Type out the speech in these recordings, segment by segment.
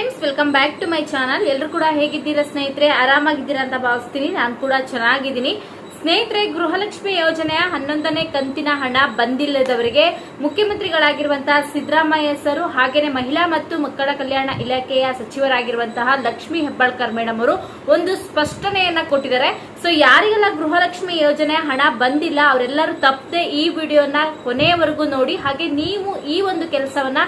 Friends welcome back to my channel ಎಲ್ಲರೂ ಕೂಡ ಹೇಗಿದ್ದೀರಾ ಸ್ನೇಹಿತರೆ? ಆರಾಮಾಗಿದ್ದೀರಾ ಅಂತ ಭಾವಿಸ್ತೀನಿ. ನಾನು ಕೂಡ ಚೆನ್ನಾಗಿದ್ದೀನಿ. ಸ್ನೇಹಿತರೆ, ಗೃಹಲಕ್ಷ್ಮಿ ಯೋಜನೆಯ ಹನ್ನೊಂದನೇ ಕಂತಿನ ಹಣ ಬಂದಿಲ್ಲದವರಿಗೆ ಮುಖ್ಯಮಂತ್ರಿಗಳಾಗಿರುವಂತಹ ಸಿದ್ದರಾಮಯ್ಯ ಸರು, ಹಾಗೇನೆ ಮಹಿಳಾ ಮತ್ತು ಮಕ್ಕಳ ಕಲ್ಯಾಣ ಇಲಾಖೆಯ ಸಚಿವರಾಗಿರುವಂತಹ ಲಕ್ಷ್ಮಿ ಹೆಬ್ಬಾಳ್ಕರ್ ಮೇಡಮ್ ಅವರು ಒಂದು ಸ್ಪಷ್ಟನೆಯನ್ನ ಕೊಟ್ಟಿದ್ದಾರೆ. ಸೊ ಯಾರಿಗೆಲ್ಲ ಗೃಹಲಕ್ಷ್ಮಿ ಯೋಜನೆ ಹಣ ಬಂದಿಲ್ಲ, ಅವರೆಲ್ಲರೂ ತಪ್ಪದೆ ಈ ವಿಡಿಯೋನ ಕೊನೆಯವರೆಗೂ ನೋಡಿ. ಹಾಗೆ ನೀವು ಈ ಒಂದು ಕೆಲಸವನ್ನ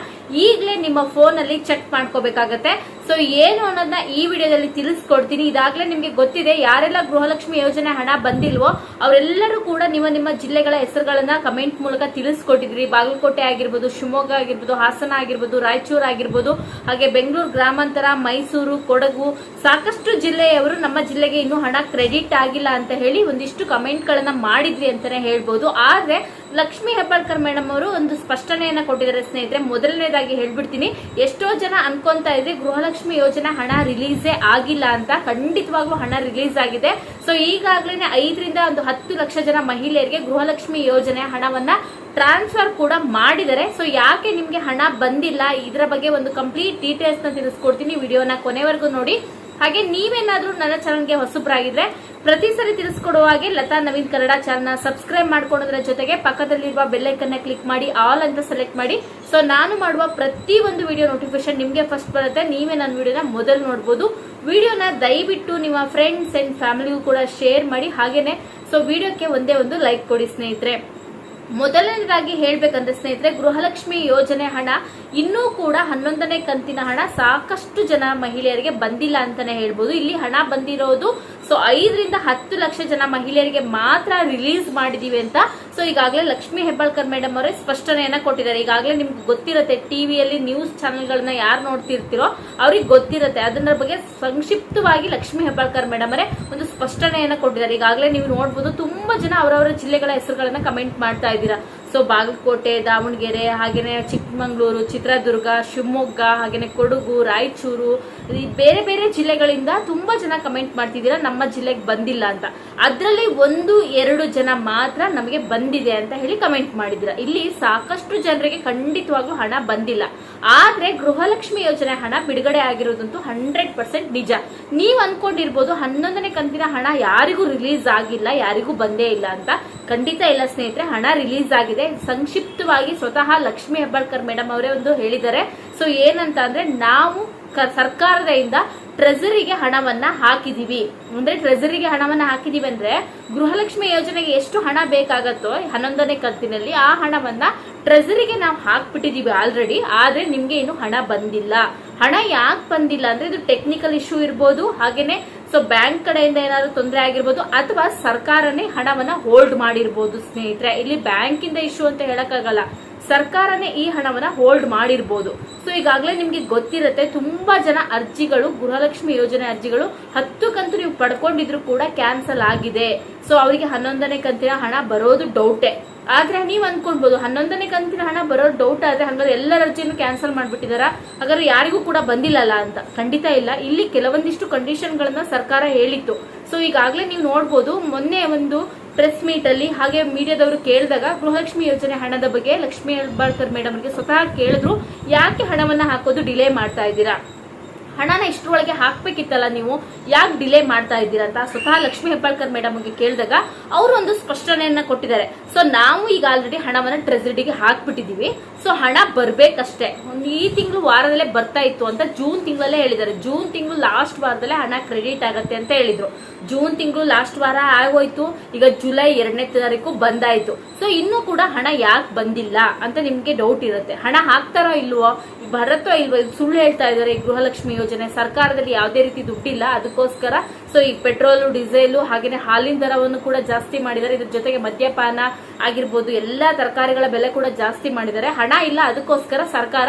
ಈಗಲೇ ನಿಮ್ಮ ಫೋನ್ ಅಲ್ಲಿ ಚೆಕ್ ಮಾಡ್ಕೋಬೇಕಾಗತ್ತೆ. ಸೊ ಏನು ಅನ್ನೋದನ್ನ ಈ ವಿಡಿಯೋದಲ್ಲಿ ತಿಳಿಸ್ಕೊಡ್ತೀನಿ. ಇದಾಗಲೇ ನಿಮಗೆ ಗೊತ್ತಿದೆ, ಯಾರೆಲ್ಲ ಗೃಹಲಕ್ಷ್ಮಿ ಯೋಜನೆ ಹಣ ಬಂದಿಲ್ವೋ, ಅವರೆಲ್ಲರೂ ಕೂಡ ನಿಮ್ಮ ನಿಮ್ಮ ಜಿಲ್ಲೆಗಳ ಹೆಸರುಗಳನ್ನ ಕಮೆಂಟ್ ಮೂಲಕ ತಿಳಿಸ್ಕೊಟ್ಟಿದ್ರಿ. ಬಾಗಲಕೋಟೆ ಆಗಿರ್ಬೋದು, ಶಿವಮೊಗ್ಗ ಆಗಿರ್ಬೋದು, ಹಾಸನ ಆಗಿರ್ಬೋದು, ರಾಯಚೂರು ಆಗಿರ್ಬೋದು, ಹಾಗೆ ಬೆಂಗಳೂರು ಗ್ರಾಮಾಂತರ, ಮೈಸೂರು, ಕೊಡಗು, ಸಾಕಷ್ಟು ಜಿಲ್ಲೆಯವರು ನಮ್ಮ ಜಿಲ್ಲೆಗೆ ಇನ್ನೂ ಹಣ ಕ್ರೆಡಿಟ್ ಆಗಿಲ್ಲ ಅಂತ ಹೇಳಿ ಒಂದಿಷ್ಟು ಕಮೆಂಟ್ ಗಳನ್ನ ಮಾಡಿದ್ರಿ ಅಂತಾನೆ ಹೇಳ್ಬೋದು. ಆದ್ರೆ, ಲಕ್ಷ್ಮಿ ಹೆಬ್ಬಾಳ್ಕರ್ ಮೇಡಮ್ ಅವರು ಒಂದು ಸ್ಪಷ್ಟನೆಯನ್ನ ಕೊಟ್ಟಿದ್ದಾರೆ ಸ್ನೇಹಿತರೆ. ಮೊದಲನೇದಾಗಿ ಹೇಳ್ಬಿಡ್ತೀನಿ, ಎಷ್ಟೋ ಜನ ಅನ್ಕೊಂತ ಇದ್ರೆ ಗೃಹಲಕ್ಷ್ಮಿ ಯೋಜನೆ ಹಣ ರಿಲೀಸೇ ಆಗಿಲ್ಲ ಅಂತ ಖಂಡಿತವಾಗ್ಲೂ ಹಣ ರಿಲೀಸ್ ಆಗಿದೆ. ಸೊ ಈಗಾಗಲೇ ಐದರಿಂದ ಒಂದು ಹತ್ತು ಲಕ್ಷ ಜನ ಮಹಿಳೆಯರಿಗೆ ಗೃಹಲಕ್ಷ್ಮಿ ಯೋಜನೆ ಹಣವನ್ನ ಟ್ರಾನ್ಸ್ಫರ್ ಕೂಡ ಮಾಡಿದ್ದಾರೆ. ಸೊ ಯಾಕೆ ನಿಮ್ಗೆ ಹಣ ಬಂದಿಲ್ಲ? ಇದರ ಬಗ್ಗೆ ಒಂದು ಕಂಪ್ಲೀಟ್ ಡೀಟೇಲ್ಸ್ನ ತಿಳಿಸ್ಕೊಡ್ತೀನಿ. ವಿಡಿಯೋನ ಕೊನೆವರೆಗೂ ನೋಡಿ. ಹಾಗೆ ನೀವೇನಾದ್ರೂ ನನ್ನ ಚಾನಲ್ಗೆ ಹೊಸಬ್ರಾಗಿದ್ರೆ ಪ್ರತಿ ಸರಿ ತಿಳಿಸ್ಕೊಡುವ ಹಾಗೆ ಲತಾ ನವೀನ್ ಕನ್ನಡ ಚಾನಲ್ನ ಸಬ್ಸ್ಕ್ರೈಬ್ ಮಾಡ್ಕೊಳ್ಳೋದ್ರ ಜೊತೆಗೆ ಪಕ್ಕದಲ್ಲಿರುವ ಬೆಲ್ಲೈಕನ್ನ ಕ್ಲಿಕ್ ಮಾಡಿ ಆಲ್ ಅಂತ ಸೆಲೆಕ್ಟ್ ಮಾಡಿ. ಸೊ ನಾನು ಮಾಡುವ ಪ್ರತಿ ಒಂದು ವಿಡಿಯೋ ನೋಟಿಫಿಕೇಶನ್ ನಿಮಗೆ ಫಸ್ಟ್ ಬರುತ್ತೆ. ನೀವೇ ನನ್ನ ವಿಡಿಯೋನ ಮೊದಲು ನೋಡ್ಬೋದು. ವಿಡಿಯೋನ ದಯವಿಟ್ಟು ನಿಮ್ಮ ಫ್ರೆಂಡ್ಸ್ ಅಂಡ್ ಫ್ಯಾಮಿಲಿಗೂ ಕೂಡ ಶೇರ್ ಮಾಡಿ. ಹಾಗೇನೆ ಸೊ ವಿಡಿಯೋಕ್ಕೆ ಒಂದೇ ಒಂದು ಲೈಕ್ ಕೊಡಿ ಸ್ನೇಹಿತರೆ. ಮೊದಲನೇದಾಗಿ ಹೇಳ್ಬೇಕಂದ್ರೆ ಸ್ನೇಹಿತರೆ, ಗೃಹಲಕ್ಷ್ಮಿ ಯೋಜನೆ ಹಣ ಇನ್ನೂ ಕೂಡ ಹನ್ನೊಂದನೇ ಕಂತಿನ ಹಣ ಸಾಕಷ್ಟು ಜನ ಮಹಿಳೆಯರಿಗೆ ಬಂದಿಲ್ಲ ಅಂತಾನೆ ಹೇಳ್ಬೋದು. ಇಲ್ಲಿ ಹಣ ಬಂದಿರೋದು ಸೊ ಐದರಿಂದ ಹತ್ತು ಲಕ್ಷ ಜನ ಮಹಿಳೆಯರಿಗೆ ಮಾತ್ರ ರಿಲೀಸ್ ಮಾಡಿದೀವಿ ಅಂತ. ಸೊ ಈಗಾಗಲೇ ಲಕ್ಷ್ಮಿ ಹೆಬ್ಬಾಳ್ಕರ್ ಮೇಡಮ್ ಅವರೇ ಸ್ಪಷ್ಟನೆಯನ್ನ ಕೊಟ್ಟಿದ್ದಾರೆ. ಈಗಾಗಲೇ ನಿಮ್ಗೆ ಗೊತ್ತಿರುತ್ತೆ ಟಿವಿಯಲ್ಲಿ ನ್ಯೂಸ್ ಚಾನೆಲ್ಗಳನ್ನ ಯಾರು ನೋಡ್ತಿರ್ತೀರೋ ಅವ್ರಿಗೆ ಗೊತ್ತಿರುತ್ತೆ. ಅದನ್ನ ಬಗ್ಗೆ ಸಂಕ್ಷಿಪ್ತವಾಗಿ ಲಕ್ಷ್ಮಿ ಹೆಬ್ಬಾಳ್ಕರ್ ಮೇಡಮ್ ಅವರೇ ಒಂದು ಸ್ಪಷ್ಟನೆಯನ್ನ ಕೊಟ್ಟಿದ್ದಾರೆ. ಈಗಾಗಲೇ ನೀವು ನೋಡ್ಬೋದು, ತುಂಬಾ ಜನ ಅವರವರ ಜಿಲ್ಲೆಗಳ ಹೆಸರುಗಳನ್ನ ಕಮೆಂಟ್ ಮಾಡ್ತಾ ಇದ್ದೀರಾ. ಸೊ ಬಾಗಲಕೋಟೆ, ದಾವಣಗೆರೆ ಹಾಗೆಯೇ ಚಿಕ್ಕಮಗಳೂರು, ಚಿತ್ರದುರ್ಗ, ಶಿವಮೊಗ್ಗ ಹಾಗೆಯೇ ಕೊಡಗು, ರಾಯಚೂರು, ಈ ಬೇರೆ ಬೇರೆ ಜಿಲ್ಲೆಗಳಿಂದ ತುಂಬ ಜನ ಕಮೆಂಟ್ ಮಾಡ್ತಿದ್ದೀರಾ, ನಮ್ಮ ಜಿಲ್ಲೆಗೆ ಬಂದಿಲ್ಲ ಅಂತ. ಅದರಲ್ಲಿ ಒಂದು, ಎರಡು ಜನ ಮಾತ್ರ ನಮಗೆ ಬಂದಿದೆ ಅಂತ ಹೇಳಿ ಕಮೆಂಟ್ ಮಾಡಿದ್ದೀರಾ. ಇಲ್ಲಿ ಸಾಕಷ್ಟು ಜನರಿಗೆ ಖಂಡಿತವಾಗ್ಲೂ ಹಣ ಬಂದಿಲ್ಲ. ಆದ್ರೆ ಗೃಹಲಕ್ಷ್ಮಿ ಯೋಜನೆ ಹಣ ಬಿಡುಗಡೆ ಆಗಿರೋದಂತೂ ಹಂಡ್ರೆಡ್ ಪರ್ಸೆಂಟ್ ನಿಜ. ನೀವ್ ಅನ್ಕೊಂಡಿರ್ಬೋದು ಹನ್ನೊಂದನೇ ಕಂತಿನ ಹಣ ಯಾರಿಗೂ ರಿಲೀಸ್ ಆಗಿಲ್ಲ, ಯಾರಿಗೂ ಬಂದೇ ಇಲ್ಲ ಅಂತ. ಖಂಡಿತ ಇಲ್ಲ ಸ್ನೇಹಿತರೆ, ಹಣ ರಿಲೀಸ್ ಆಗಿದೆ. ಸಂಕ್ಷಿಪ್ತವಾಗಿ ಸ್ವತಃ ಲಕ್ಷ್ಮಿ ಹೆಬ್ಬಾಳ್ಕರ್ ಮೇಡಮ್ ಅವರೇ ಒಂದು ಹೇಳಿದ್ದಾರೆ. ಸೊ ಏನಂತ ಅಂದ್ರೆ ನಾವು ಸರ್ಕಾರದಿಂದ ಟ್ರೆಜರಿಗೆ ಹಣವನ್ನ ಹಾಕಿದೀವಿ. ಅಂದ್ರೆ ಟ್ರೆಜರಿಗೆ ಹಣವನ್ನ ಹಾಕಿದೀವಿ ಅಂದ್ರೆ ಗೃಹಲಕ್ಷ್ಮಿ ಯೋಜನೆಗೆ ಎಷ್ಟು ಹಣ ಬೇಕಾಗತ್ತೋ ಹನ್ನೊಂದನೇ ಕಂತಿನಲ್ಲಿ ಆ ಹಣವನ್ನ ಟ್ರೆಸರಿಗೆ ನಾವು ಹಾಕ್ಬಿಟ್ಟಿದೀವಿ ಆಲ್ರೆಡಿ ಆದ್ರೆ ನಿಮ್ಗೆ ಇನ್ನು ಹಣ ಬಂದಿಲ್ಲ. ಹಣ ಯಾಕೆ ಬಂದಿಲ್ಲ ಅಂದ್ರೆ ಇದು ಟೆಕ್ನಿಕಲ್ ಇಶ್ಯೂ ಇರ್ಬೋದು, ಹಾಗೇನೆ ಸೊ ಬ್ಯಾಂಕ್ ಕಡೆಯಿಂದ ಏನಾದ್ರು ತೊಂದರೆ ಆಗಿರ್ಬೋದು, ಅಥವಾ ಸರ್ಕಾರನೇ ಹಣವನ್ನ ಹೋಲ್ಡ್ ಮಾಡಿರ್ಬೋದು ಸ್ನೇಹಿತರೆ. ಇಲ್ಲಿ ಬ್ಯಾಂಕಿಂದ ಇಶ್ಯೂ ಅಂತ ಹೇಳಕ್ಕಾಗಲ್ಲ. ಸರ್ಕಾರನೇ ಈ ಹಣವನ್ನ ಹೋಲ್ಡ್ ಮಾಡಿರ್ಬೋದು. ಸೊ ಈಗಾಗಲೇ ನಿಮಗೆ ಗೊತ್ತಿರುತ್ತೆ, ತುಂಬಾ ಜನ ಅರ್ಜಿಗಳು, ಗೃಹಲಕ್ಷ್ಮಿ ಯೋಜನೆ ಅರ್ಜಿಗಳು ಹತ್ತು ಕಂತು ನೀವು ಪಡ್ಕೊಂಡಿದ್ರು ಕೂಡ ಕ್ಯಾನ್ಸಲ್ ಆಗಿದೆ. ಸೊ ಅವರಿಗೆ ಹನ್ನೊಂದನೇ ಕಂತಿನ ಹಣ ಬರೋದು ಡೌಟೆ ಆದ್ರೆ ನೀವ್ ಅನ್ಕೊಳ್ಬಹುದು ಹನ್ನೊಂದನೇ ಕಂತಿನ ಹಣ ಬರೋ ಡೌಟ್ ಆದ್ರೆ ಹಂಗಾದ್ರೆ ಎಲ್ಲರ ಅರ್ಜಿಯನ್ನು ಕ್ಯಾನ್ಸಲ್ ಮಾಡ್ಬಿಟ್ಟಿದಾರ? ಹಾಗಾದ್ರೆ ಯಾರಿಗೂ ಕೂಡ ಬಂದಿಲ್ಲಲ್ಲ ಅಂತ? ಖಂಡಿತ ಇಲ್ಲ. ಇಲ್ಲಿ ಕೆಲವೊಂದಿಷ್ಟು ಕಂಡೀಷನ್ ಗಳನ್ನ ಸರ್ಕಾರ ಹೇಳಿತ್ತು. ಸೊ ಈಗಾಗಲೇ ನೀವು ನೋಡ್ಬೋದು, ಮೊನ್ನೆ ಒಂದು ಪ್ರೆಸ್ ಮೀಟ್ ಅಲ್ಲಿ ಹಾಗೆ ಮೀಡಿಯಾದವರು ಕೇಳಿದಾಗ ಗೃಹಲಕ್ಷ್ಮಿ ಯೋಜನೆ ಹಣದ ಬಗ್ಗೆ ಲಕ್ಷ್ಮೀ ಹೆಬ್ಬಾಳ್ಕರ್ ಮೇಡಮ್ ಅವರಿಗೆ ಸ್ವತಃ ಕೇಳಿದ್ರು, ಯಾಕೆ ಹಣವನ್ನ ಹಾಕೋದು ಡಿಲೇ ಮಾಡ್ತಾ ಇದ್ದೀರಾ? ಹಣನ ಇಷ್ಟರೊಳಗೆ ಹಾಕ್ಬೇಕಿತ್ತಲ್ಲ ನೀವು? ಯಾಕೆ ಡಿಲೇ ಮಾಡ್ತಾ ಇದ್ದೀರಾ ಅಂತ ಸ್ವತಃ ಲಕ್ಷ್ಮಿ ಹೆಬ್ಬಾಳ್ಕರ್ ಮೇಡಮ್ಗೆ ಕೇಳಿದಾಗ ಅವರು ಒಂದು ಸ್ಪಷ್ಟನೆಯನ್ನ ಕೊಟ್ಟಿದ್ದಾರೆ. ಸೊ ನಾವು ಈಗ ಆಲ್ರೆಡಿ ಹಣವನ್ನ ಟ್ರೆಸರಿಡಿಗೆ ಹಾಕ್ಬಿಟ್ಟಿದೀವಿ ಸೊ ಹಣ ಬರ್ಬೇಕಷ್ಟೇ. ಒಂದು ಈ ತಿಂಗಳು ವಾರದಲ್ಲೇ ಬರ್ತಾ ಇತ್ತು ಅಂತ ಜೂನ್ ತಿಂಗಳಲ್ಲೇ ಹೇಳಿದ್ದಾರೆ. ಜೂನ್ ತಿಂಗಳು ಲಾಸ್ಟ್ ವಾರದಲ್ಲೇ ಹಣ ಕ್ರೆಡಿಟ್ ಆಗತ್ತೆ ಅಂತ ಹೇಳಿದ್ರು. ಜೂನ್ ತಿಂಗಳು ಲಾಸ್ಟ್ ವಾರ ಆಗೋಯ್ತು. ಈಗ ಜುಲೈ ಎರಡನೇ ತಾರೀಕು ಬಂದಾಯ್ತು. ಸೊ ಇನ್ನೂ ಕೂಡ ಹಣ ಯಾಕೆ ಬಂದಿಲ್ಲ ಅಂತ ನಿಮ್ಗೆ ಡೌಟ್ ಇರುತ್ತೆ. ಹಣ ಹಾಕ್ತಾರೋ ಇಲ್ವೋ? ಬರತ್ತೋ ಇಲ್ವೋ, ಸುಳ್ಳು ಹೇಳ್ತಾ ಇದ್ದಾರೆ ಈ ಗೃಹಲಕ್ಷ್ಮಿ ಯೋಜನೆ. ಸರ್ಕಾರದಲ್ಲಿ ಯಾವುದೇ ರೀತಿ ದುಡ್ಡಿಲ್ಲ, ಅದಕ್ಕೋಸ್ಕರ ಸೊ ಈ ಪೆಟ್ರೋಲು, ಡೀಸೆಲು ಹಾಗೆಯೇ ಹಾಲಿನ ದರವನ್ನು ಕೂಡ ಜಾಸ್ತಿ ಮಾಡಿದ್ದಾರೆ. ಇದ್ರ ಜೊತೆಗೆ ಮದ್ಯಪಾನ ಆಗಿರ್ಬೋದು, ಎಲ್ಲಾ ತರಕಾರಿಗಳ ಬೆಲೆ ಕೂಡ ಜಾಸ್ತಿ ಮಾಡಿದ್ದಾರೆ. ಹಣ ಇಲ್ಲ, ಅದಕ್ಕೋಸ್ಕರ ಸರ್ಕಾರ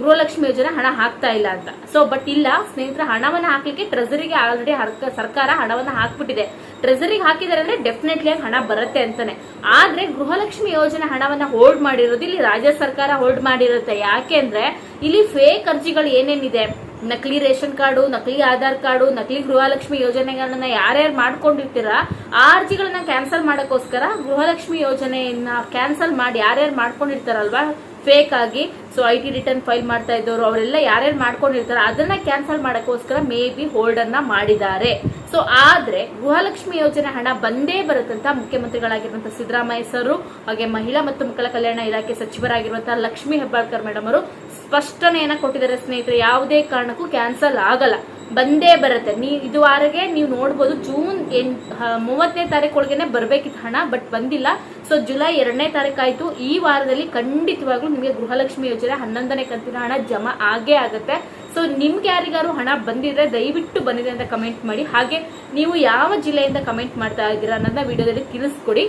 ಗೃಹಲಕ್ಷ್ಮಿ ಯೋಜನೆ ಹಣ ಹಾಕ್ತಾ ಇಲ್ಲ ಅಂತ. ಸೊ ಬಟ್ ಇಲ್ಲ, ಸ್ನೇಹಿತರ, ಹಣವನ್ನು ಹಾಕ್ಲಿಕ್ಕೆ ಟ್ರೆಸರಿಗೆ ಆಲ್ರೆಡಿ ಸರ್ಕಾರ ಹಣವನ್ನು ಹಾಕ್ಬಿಟ್ಟಿದೆ. ಟ್ರೆಸರಿಗೆ ಹಾಕಿದ್ದಾರೆ ಅಂದ್ರೆ ಡೆಫಿನೆಟ್ಲಿ ಹಣ ಬರುತ್ತೆ ಅಂತಾನೆ. ಆದ್ರೆ ಗೃಹಲಕ್ಷ್ಮಿ ಯೋಜನೆ ಹಣವನ್ನ ಹೋಲ್ಡ್ ಮಾಡಿರೋದು ಇಲ್ಲಿ ರಾಜ್ಯ ಸರ್ಕಾರ ಹೋಲ್ಡ್ ಮಾಡಿರುತ್ತೆ. ಯಾಕೆ ಅಂದ್ರೆ ಇಲ್ಲಿ ಫೇಕ್ ಅರ್ಜಿಗಳು ಏನೇನಿದೆ? ನಕಲಿ ರೇಷನ್ ಕಾರ್ಡು, ನಕಲಿ ಆಧಾರ್ ಕಾರ್ಡು, ನಕಲಿ ಗೃಹಲಕ್ಷ್ಮಿ ಯೋಜನೆಗಳನ್ನ ಯಾರ್ಯಾರು ಮಾಡ್ಕೊಂಡಿರ್ತೀರ, ಆ ಅರ್ಜಿಗಳನ್ನ ಕ್ಯಾನ್ಸಲ್ ಮಾಡೋಕ್ಕೋಸ್ಕರ ಗೃಹಲಕ್ಷ್ಮಿ ಯೋಜನೆಯನ್ನ ಕ್ಯಾನ್ಸಲ್ ಮಾಡಿ ಯಾರ್ಯಾರು ಮಾಡ್ಕೊಂಡಿರ್ತಾರಲ್ವಾ? ಫೇಕ್ ಆಗಿ so I T return file ಮಾಡ್ತಾ ಇದ್ದವರು, ಅವರೆಲ್ಲ ಯಾರ್ಯಾರು ಮಾಡ್ಕೊಂಡಿರ್ತಾರೆ ಅದನ್ನ ಕ್ಯಾನ್ಸಲ್ ಮಾಡೋಕ್ಕೋಸ್ಕರ ಮೇ ಬಿ ಹೋಲ್ಡ್ ಅನ್ನ ಮಾಡಿದ್ದಾರೆ. ಸೊ ಆದ್ರೆ ಗೃಹಲಕ್ಷ್ಮಿ ಯೋಜನೆ ಹಣ ಬಂದೇ ಬರುತ್ತಂತ ಮುಖ್ಯಮಂತ್ರಿಗಳಾಗಿರುವಂತಹ ಸಿದ್ದರಾಮಯ್ಯ ಸರ್, ಹಾಗೆ ಮಹಿಳಾ ಮತ್ತು ಮಕ್ಕಳ ಕಲ್ಯಾಣ ಇಲಾಖೆ ಸಚಿವರಾಗಿರುವಂತಹ ಲಕ್ಷ್ಮೀ ಹೆಬ್ಬಾಳ್ಕರ್ ಮೇಡಮ್ ಅವರು ಸ್ಪಷ್ಟನೆಯನ್ನ ಕೊಟ್ಟಿದ್ದಾರೆ ಸ್ನೇಹಿತರೆ, ಯಾವುದೇ ಕಾರಣಕ್ಕೂ ಕ್ಯಾನ್ಸಲ್ ಆಗಲ್ಲ. ಬಂದೇ ಬರುತ್ತೆ. ನೀವು ಇದುವರೆಗೆ ನೀವು ನೋಡ್ಬೋದು, ಜೂನ್ ಎಂಟ್ ಮೂವತ್ತನೇ ತಾರೀಕು ಒಳಗೇನೆ ಬರಬೇಕಿತ್ತು ಹಣ, ಬಟ್ ಬಂದಿಲ್ಲ. ಸೊ ಜುಲೈ ಎರಡನೇ ತಾರೀಕು ಆಯ್ತು ಈ ವಾರದಲ್ಲಿ ಖಂಡಿತವಾಗ್ಲೂ ನಿಮಗೆ ಗೃಹಲಕ್ಷ್ಮಿ ಯೋಜನೆ ಹನ್ನೊಂದನೇ ಕಂತಿನ ಹಣ ಜಮಾ ಆಗೇ ಆಗುತ್ತೆ. ಸೊ ನಿಮ್ಗೆ ಯಾರಿಗಾರು ಹಣ ಬಂದಿದ್ರೆ ದಯವಿಟ್ಟು ಬಂದಿದೆ ಅಂತ ಕಮೆಂಟ್ ಮಾಡಿ. ಹಾಗೆ ನೀವು ಯಾವ ಜಿಲ್ಲೆಯಿಂದ ಕಮೆಂಟ್ ಮಾಡ್ತಾ ಇದ್ದೀರಾ ಅನ್ನೋದನ್ನ ವಿಡಿಯೋದಲ್ಲಿ ತಿಳಿಸ್ಕೊಡಿ.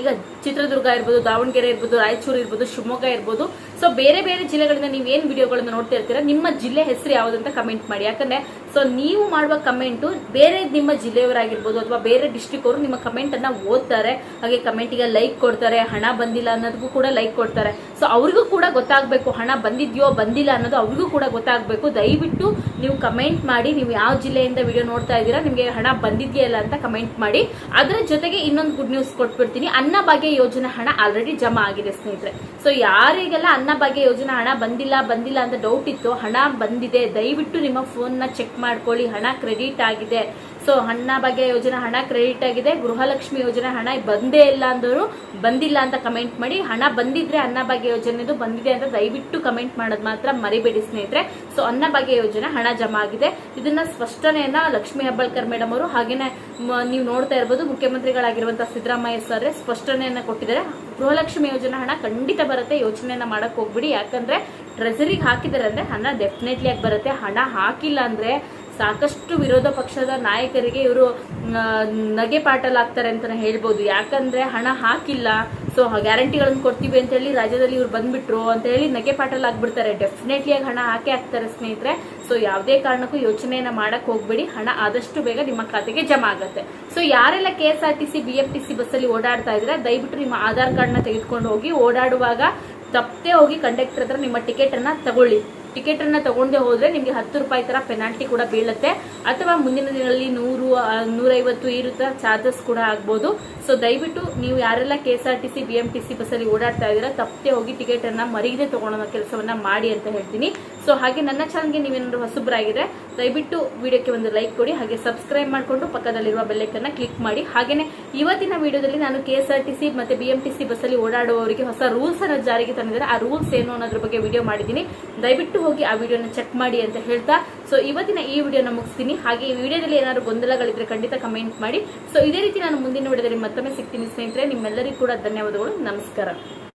ಈಗ ಚಿತ್ರದುರ್ಗ ಇರ್ಬೋದು, ದಾವಣಗೆರೆ ಇರ್ಬೋದು, ರಾಯಚೂರು ಇರ್ಬೋದು, ಶಿವಮೊಗ್ಗ ಇರ್ಬೋದು. ಸೊ ಬೇರೆ ಬೇರೆ ಜಿಲ್ಲೆಗಳಿಂದ ನೀವು ಏನ್ ವಿಡಿಯೋಗಳನ್ನ ನೋಡ್ತಾ ಇರ್ತೀರಾ, ನಿಮ್ಮ ಜಿಲ್ಲೆ ಹೆಸರು ಅಂತ ಕಮೆಂಟ್ ಮಾಡಿ. ಯಾಕಂದ್ರೆ ಸೊ ನೀವು ಮಾಡುವ ಕಮೆಂಟು ಬೇರೆ ನಿಮ್ಮ ಜಿಲ್ಲೆಯವರಾಗಿರ್ಬೋದು ಅಥವಾ ಬೇರೆ ಡಿಸ್ಟಿಕ್ ಅವರು ನಿಮ್ಮ ಕಮೆಂಟ್ ಅನ್ನ ಓದ್ತಾರೆ. ಹಾಗೆ ಕಮೆಂಟಿಗೆ ಲೈಕ್ ಕೊಡ್ತಾರೆ, ಹಣ ಬಂದಿಲ್ಲ ಅನ್ನೋದಕ್ಕೂ ಕೂಡ ಲೈಕ್ ಕೊಡ್ತಾರೆ. ಸೊ ಅವ್ರಿಗೂ ಕೂಡ ಗೊತ್ತಾಗಬೇಕು, ಹಣ ಬಂದಿದ್ಯೋ ಬಂದಿಲ್ಲ ಅನ್ನೋದು ಅವ್ರಿಗೂ ಕೂಡ ಗೊತ್ತಾಗಬೇಕು. ದಯವಿಟ್ಟು ನೀವು ಕಮೆಂಟ್ ಮಾಡಿ, ನೀವು ಯಾವ ಜಿಲ್ಲೆಯಿಂದ ವಿಡಿಯೋ ನೋಡ್ತಾ ಇದ್ದೀರಾ, ನಿಮಗೆ ಹಣ ಬಂದಿದೆಯಲ್ಲ ಅಂತ ಕಮೆಂಟ್ ಮಾಡಿ. ಅದರ ಜೊತೆಗೆ ಇನ್ನೊಂದು ಗುಡ್ ನ್ಯೂಸ್ ಕೊಟ್ಬಿಡ್ತೀನಿ. ಅನ್ನಭಾಗ್ಯ ಯೋಜನೆ ಹಣ ಆಲ್ರೆಡಿ ಜಮಾ ಆಗಿದೆ, ಸ್ನೇಹಿತರೆ. ಸೊ ಯಾರಿಗೆಲ್ಲ ಅನ್ನಭಾಗ್ಯ ಯೋಜನೆ ಹಣ ಬಂದಿಲ್ಲ ಬಂದಿಲ್ಲ ಅಂತ ಡೌಟ್ ಇತ್ತು, ಹಣ ಬಂದಿದೆ. ದಯವಿಟ್ಟು ನಿಮ್ಮ ಫೋನ್ನ ಚೆಕ್ ಮಾಡ್ಕೊಳ್ಳಿ. ಹಣ ಕ್ರೆಡಿಟ್ ಆಗಿದೆ. ಸೊ ಅನ್ನಭಾಗ್ಯ ಯೋಜನೆ ಹಣ ಕ್ರೆಡಿಟ್ ಆಗಿದೆ. ಗೃಹಲಕ್ಷ್ಮಿ ಯೋಜನೆ ಹಣ ಬಂದೇ ಇಲ್ಲ ಅಂದವರು ಬಂದಿಲ್ಲ ಅಂತ ಕಮೆಂಟ್ ಮಾಡಿ, ಹಣ ಬಂದಿದ್ರೆ ಅನ್ನ ಅನ್ನಭಾಗ್ಯ ಯೋಜನೆದು ಬಂದಿದೆ ಅಂತ ದಯವಿಟ್ಟು ಕಮೆಂಟ್ ಮಾಡೋದು ಮಾತ್ರ ಮರಿಬೇಡಿ ಸ್ನೇಹಿತರೆ. ಸೊ ಅನ್ನಭಾಗ್ಯ ಯೋಜನೆ ಹಣ ಜಮಾ ಆಗಿದೆ. ಇದನ್ನ ಸ್ಪಷ್ಟನೆಯನ್ನ ಲಕ್ಷ್ಮಿ ಹೆಬ್ಬಾಳ್ಕರ್ ಮೇಡಮ್ ಅವರು ಹಾಗೇನೆ ನೀವು ನೋಡ್ತಾ ಇರ್ಬೋದು ಮುಖ್ಯಮಂತ್ರಿಗಳಾಗಿರುವಂತಹ ಸಿದ್ದರಾಮಯ್ಯ ಸರ್ ಸ್ಪಷ್ಟನೆಯನ್ನ ಕೊಟ್ಟಿದ್ದಾರೆ. ಗೃಹಲಕ್ಷ್ಮಿ ಯೋಜನೆ ಹಣ ಖಂಡಿತ ಬರುತ್ತೆ ಯೋಚನೆಯನ್ನ ಮಾಡಕ್ ಹೋಗ್ಬಿಡಿ. ಯಾಕಂದ್ರೆ ಟ್ರೆಸರಿಗೆ ಹಾಕಿದ್ದಾರೆ ಅಂದ್ರೆ ಹಣ ಡೆಫಿನೆಟ್ಲಿ ಆಗಿ ಬರುತ್ತೆ. ಹಣ ಹಾಕಿಲ್ಲ ಅಂದ್ರೆ ಸಾಕಷ್ಟು ವಿರೋಧ ಪಕ್ಷದ ನಾಯಕರಿಗೆ ಇವರು ನಗೆ ಪಾಟಲಾಗ್ತಾರೆ ಅಂತ ಹೇಳ್ಬೋದು. ಯಾಕಂದ್ರೆ ಹಣ ಹಾಕಿಲ್ಲ. ಸೊ ಗ್ಯಾರಂಟಿಗಳನ್ನು ಕೊಡ್ತೀವಿ ಅಂತ ಹೇಳಿ ರಾಜ್ಯದಲ್ಲಿ ಇವ್ರು ಬಂದ್ಬಿಟ್ರು ಅಂತ ಹೇಳಿ ನಗೆ ಪಾಟಲಾಗ್ಬಿಡ್ತಾರೆ. ಡೆಫಿನೆಟ್ಲಿ ಆಗಿ ಹಣ ಹಾಕಿ ಹಾಕ್ತಾರೆ ಸ್ನೇಹಿತರೆ. ಸೊ ಯಾವುದೇ ಕಾರಣಕ್ಕೂ ಯೋಚನೆಯನ್ನ ಮಾಡಕ್ ಹೋಗ್ಬೇಡಿ. ಹಣ ಆದಷ್ಟು ಬೇಗ ನಿಮ್ಮ ಖಾತೆಗೆ ಜಮಾ ಆಗುತ್ತೆ. ಸೊ ಯಾರೆಲ್ಲ K S R T C B F T C ಬಸ್ಸಲ್ಲಿ ಓಡಾಡ್ತಾ ಇದ್ರೆ ದಯವಿಟ್ಟು ನಿಮ್ಮ ಆಧಾರ್ ಕಾರ್ಡ್ನ ತೆಗೆದುಕೊಂಡು ಹೋಗಿ ಓಡಾಡುವಾಗ ತಪ್ಪದೆ ಹೋಗಿ ಕಂಡಕ್ಟರ್ ಹತ್ರ ನಿಮ್ಮ ಟಿಕೆಟನ್ನು ತಗೊಳ್ಳಿ. ಟಿಕೆಟ್ ಅನ್ನ ತಗೊಂಡೇ ಹೋದ್ರೆ ನಿಮ್ಗೆ ಹತ್ತು ರೂಪಾಯಿ ತರ ಪೆನಾಲ್ಟಿ ಕೂಡ ಬೀಳುತ್ತೆ. ಅಥವಾ ಮುಂದಿನ ದಿನಗಳಲ್ಲಿ ನೂರು ನೂರೈವತ್ತು ಈ ರೀತಿ ಚಾರ್ಜಸ್ ಕೂಡ ಆಗ್ಬೋದು. ಸೊ ದಯವಿಟ್ಟು ನೀವು ಯಾರೆಲ್ಲ K S R T C B M T C ಬಸ್ಸಲ್ಲಿ ಓಡಾಡ್ತಾ ಇದ್ದೀರಾ, ತಪ್ಪದೆ ಹೋಗಿ ಟಿಕೆಟ್ ಅನ್ನ ಮರೀದೆ ತಗೊಳ್ಳೋ ಕೆಲಸವನ್ನ ಮಾಡಿ ಅಂತ ಹೇಳ್ತೀನಿ. ಸೊ ಹಾಗೆ ನನ್ನ ಚಾನಲ್ಗೆ ನೀವೇನಾದ್ರು ಹೊಸಬ್ರಾಗಿದ್ರೆ, ದಯವಿಟ್ಟು ವಿಡಿಯೋಕ್ಕೆ ಒಂದು ಲೈಕ್ ಕೊಡಿ, ಹಾಗೆ ಸಬ್ಸ್ಕ್ರೈಬ್ ಮಾಡಿಕೊಂಡು ಪಕ್ಕದಲ್ಲಿರುವ ಬೆಲ್ಲೈಕನ್ನ ಕ್ಲಿಕ್ ಮಾಡಿ. ಹಾಗೆಯೇ ಇವತ್ತಿನ ವಿಡಿಯೋದಲ್ಲಿ ನಾನು K S R T C ಮತ್ತೆ ಬಿ ಎಂ ಟಿ ಸಿ ಬಸ್ಸಲ್ಲಿ ಓಡಾಡುವವರಿಗೆ ಹೊಸ ರೂಲ್ಸ್ ಅನ್ನು ಜಾರಿಗೆ ತಂದಿದ್ದಾರೆ. ಆ ರೂಲ್ಸ್ ಏನು ಅನ್ನೋದ್ರ ಬಗ್ಗೆ ವಿಡಿಯೋ ಮಾಡಿದ್ದೀನಿ. ದಯವಿಟ್ಟು ಹೋಗಿ ಆ ವಿಡಿಯೋನ ಚೆಕ್ ಮಾಡಿ ಅಂತ ಹೇಳ್ತಾ ಸೊ ಇವತ್ತಿನ ಈ ವಿಡಿಯೋನ ಮುಗಿಸ್ತೀನಿ. ಹಾಗೆ ಈ ವಿಡಿಯೋದಲ್ಲಿ ಏನಾದ್ರು ಗೊಂದಲಗಳಿದ್ರೆ ಖಂಡಿತ ಕಮೆಂಟ್ ಮಾಡಿ. ಸೊ ಇದೇ ರೀತಿ ನಾನು ಮುಂದಿನ ವಿಡಿಯೋದಲ್ಲಿ ಮತ್ತೊಮ್ಮೆ ಸಿಗ್ತೀನಿ ಸ್ನೇಹಿತರೆ, ನಿಮ್ಮೆಲ್ಲರಿಗೂ ಕೂಡ ಧನ್ಯವಾದಗಳು, ನಮಸ್ಕಾರ.